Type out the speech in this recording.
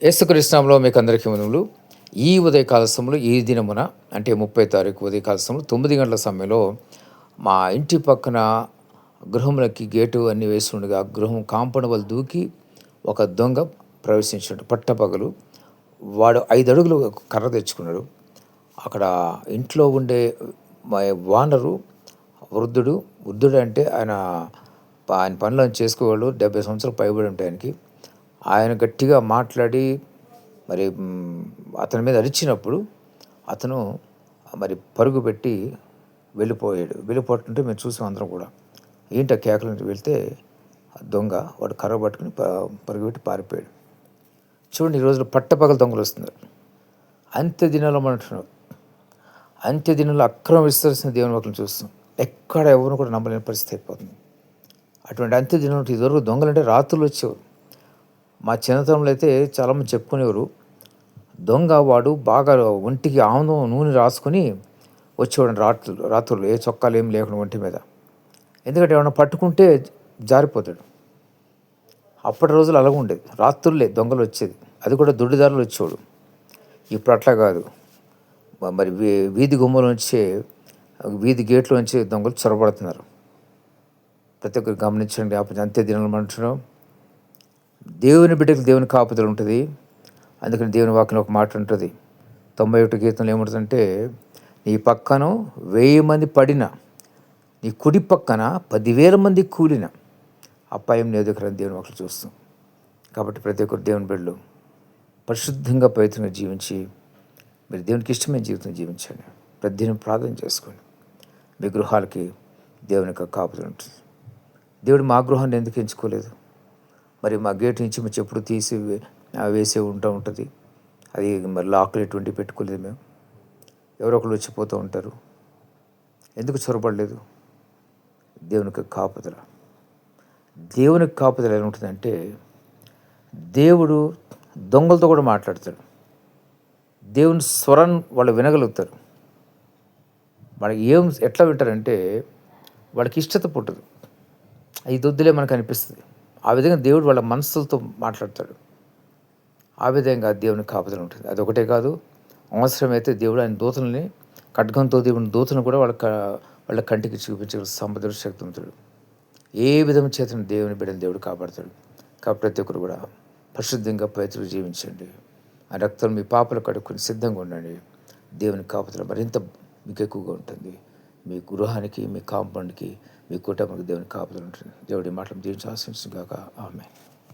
యేసుకృష్ణంలో మీకు అందరికీ వందములు ఈ ఉదయకాల సమయంలో ఈ దినమున అంటే ముప్పై తారీఖు ఉదయకాల సమయంలో తొమ్మిది గంటల సమయంలో మా ఇంటి పక్కన గృహంలోకి గేటు అన్ని వేసి ఉండగా గృహం కాంపౌండ్ వాళ్ళు దూకి ఒక దొంగ ప్రవేశించాడు పట్టపగలు. వాడు ఐదు అడుగులు కర్ర తెచ్చుకున్నాడు. అక్కడ ఇంట్లో ఉండే వానరు వృద్ధుడు వృద్ధుడు అంటే ఆయన ఆయన పనులను చేసుకోవాళ్ళు డెబ్బై సంవత్సరాలు పైబడి ఉంటాయనికి ఆయన గట్టిగా మాట్లాడి మరి అతని మీద అరిచినప్పుడు అతను మరి పరుగు పెట్టి వెళ్ళిపోయాడు. వెళ్ళిపోతుంటే మేము చూసాం అందరం కూడా. ఏంటి ఆ కేకలు వెళ్తే దొంగ వాడు కర్ర పట్టుకుని పరుగుపెట్టి పరుగు పెట్టి పారిపోయాడు. చూడండి ఈ రోజులు పట్టపగల దొంగలు వస్తున్నారు. అంత్య దినాల్లో మనం అంత్య దినంలో అక్రమ విస్తరిస్తున్న దేవుని వాటిని చూస్తాం ఎక్కడ ఎవరు కూడా నమ్మలేని పరిస్థితి అయిపోతుంది. అటువంటి అంత్య దినంలో ఇదివరకు దొంగలంటే రాత్రులు వచ్చేవారు. మా చిన్నతనంలో అయితే చాలామంది చెప్పుకునేవారు దొంగ వాడు బాగా ఒంటికి ఆముదం నూనె రాసుకొని వచ్చేవాడు రాత్రులు రాత్రులు ఏ చొక్కాలు ఏం లేకుండా ఒంటి మీద. ఎందుకంటే ఏమైనా పట్టుకుంటే జారిపోతాడు. అప్పటి రోజులు అలాగ ఉండేది. రాత్రులే దొంగలు వచ్చేది. అది కూడా దొడ్డిదారులు వచ్చేవాడు ఇప్పుడు అట్లా కాదు. మరి వీ- వీధి గుమ్మల నుంచి వీధి గేట్లో నుంచి దొంగలు చొరబడుతున్నారు. ప్రతి ఒక్కరు గమనించండి అప్పుడు అంత్య దినాలు అంటున్నాం దేవుని బిడ్డకు దేవుని కాపుదలు ఉంటుంది. అందుకని దేవుని వాక్యం ఒక మాట ఉంటుంది. తొంభై ఒకటి గీతంలో ఏముంటుందంటే నీ పక్కన వెయ్యి మంది పడిన నీ కుడి పక్కన పదివేల మంది కూలిన అపాయం నీ దగ్గర దేవుని ఒకరు చూస్తాం. కాబట్టి ప్రతి ఒక్కరు దేవుని బిడ్డలు పరిశుద్ధంగా పవిత్రంగా జీవించి మీరు దేవునికి ఇష్టమైన జీవితం జీవించండి. ప్రతిదినం ప్రార్థన చేసుకోండి. మీ గృహాలకి దేవుని యొక్క కాపుదలు ఉంటుంది. దేవుడు మా గృహాన్ని ఎందుకు ఎంచుకోలేదు? మరి మా గేట్ నుంచి మేము చెప్పుడు తీసి వేసే ఉంటా ఉంటుంది. అది మరి లాక్లు ఎటువంటి పెట్టుకోలేదు మేము. ఎవరో ఒకరు వచ్చిపోతూ ఉంటారు. ఎందుకు చొరబడలేదు? దేవునికి కాపుదల. దేవునికి కాపుదల ఎలా ఉంటుందంటే దేవుడు దొంగలతో కూడా మాట్లాడతాడు. దేవుని స్వరం వాళ్ళు వినగలుగుతారు. వాళ్ళకి ఏం ఎట్లా వింటారంటే వాళ్ళకి ఇష్టత పుట్టదు. ఈ దొద్దులే మనకు అనిపిస్తుంది. ఆ విధంగా దేవుడు వాళ్ళ మనసులతో మాట్లాడతాడు. ఆ విధంగా దేవుని కాపుదల ఉంటుంది. అదొకటే కాదు అవసరమైతే దేవుడు ఆయన దూతల్ని ఖడ్గంతో దేవుని దూతను కూడా వాళ్ళ వాళ్ళ కంటికి చూపించగల సముద్ర శక్తివంతుడు ఏ విధం చేతను దేవుని బిడ్డలు దేవుడు కాపాడతాడు. కాబట్టి ప్రతి ఒక్కరు కూడా పరిశుద్ధంగా పవిత్రులు జీవించండి. ఆ రక్తం మీ పాపలు కడుక్కొని సిద్ధంగా ఉండండి. దేవుని కాపుదల మరింత మీకు ఎక్కువగా ఉంటుంది. మీ గృహానికి మీ కాంపౌండ్కి మీ కుటుంబానికి దేవుని కాపుదల ఉంటుంది దేవుడి మాటలు దీవించి ఆశించిన కాక ఆమె